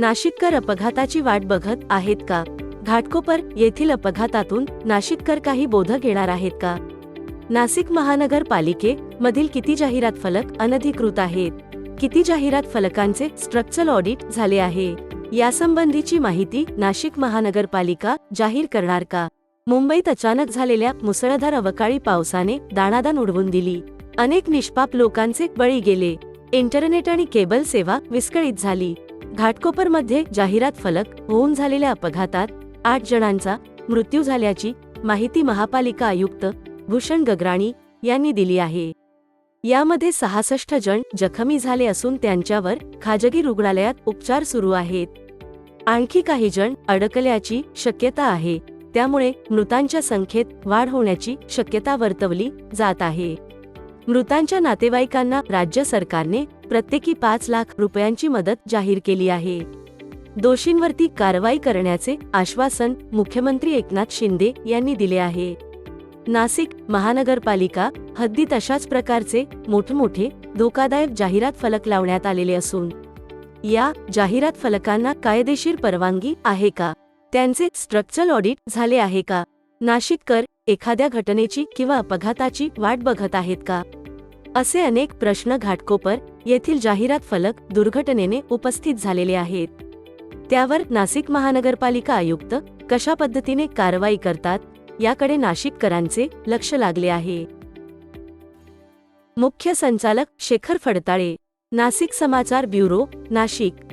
नाशिककर अपघाताची वाट बघत आहेत का? घाटकोपर येथील अपघातातून नाशिककर काही बोध घेणार आहेत का? नाशिक महानगरपालिके मधील किती जाहिरात फलक अनधिकृत आहेत? किती जाहिरात फलकांचे स्ट्रक्चरल ऑडिट झाले आहे? यासंबंधीची माहिती नाशिक महानगरपालिका जाहीर करणार का? मुंबईत अचानक झालेल्या मुसळधार अवकाळी पावसाने दाणादाण उडवून दिली. अनेक निष्पाप लोकांचे बळी गेले. इंटरनेट आणि केबल सेवा विस्कळीत झाली. घाटकोपरमध्ये जाहिरात फलक होऊन झालेल्या अपघातात आठ जणांचा मृत्यू झाल्याची माहिती महापालिका आयुक्त भूषण गगराणी यांनी दिली आहे. यामध्ये सहासष्ट जण जखमी झाले असून त्यांच्यावर खाजगी रुग्णालयात उपचार सुरू आहेत. आणखी काही जण अडकल्याची शक्यता आहे. त्यामुळे मृतांच्या संख्येत वाढ होण्याची शक्यता वर्तवली जात आहे. मृतांच्या नातेवाईकांना राज्य सरकारने प्रत्येकी पाच लाख रुपयांची मदत जाहीर केली आहे. दोषींवरती कारवाई करण्याचे आश्वासन मुख्यमंत्री एकनाथ शिंदे यांनी दिले आहे. नाशिक महानगरपालिका हद्दीत अशाच प्रकारचे मोठमोठे धोकादायक जाहिरात फलक लावण्यात आलेले असून या जाहिरात फलकांना कायदेशीर परवानगी आहे का? त्यांचे स्ट्रक्चरल ऑडिट झाले आहे का? नाशिककर एखाद्या घटनेची किंवा अपघाताची वाट बघत आहेत का? असे अनेक प्रश्न घाटकोपर येथील जाहिरात फलक दुर्घटनेने उपस्थित झालेले आहेत. त्यावर नाशिक महानगरपालिका आयुक्त कशा पद्धतीने कारवाई करतात याकडे नाशिककरांचे लक्ष लागले आहे. मुख्य संचालक शेखर फडताळे नाशिक समाचार ब्युरो नाशिक.